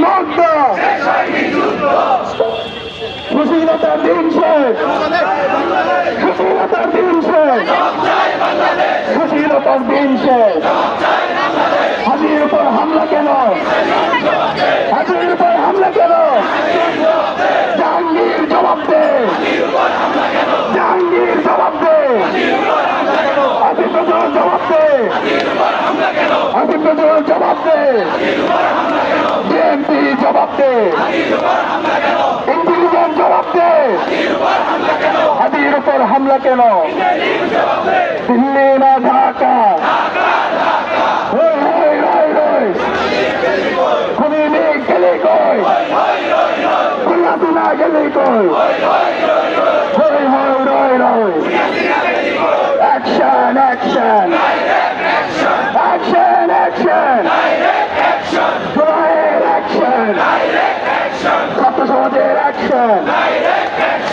মুক্ত কুশীলতার দিন শেষ। কুশীলতার দিন শেষ। কুশীলতার দিন শেষ। হাজির উপর হামলা কেন? হাজির উপর হামলা কেন? জাহাঙ্গীর জবাব দে। জাহাঙ্গীর জবাব দে। জবাব দে। জবাব দে। দে ইন্টেলিজেন্স জবাব দে হাদির উপর হামলা কেন? দিল্লি না ঢাকা? খুনি লীগ গেলে কই? খুলনাতে না গেলে কই? সমাজের অ্যাকশন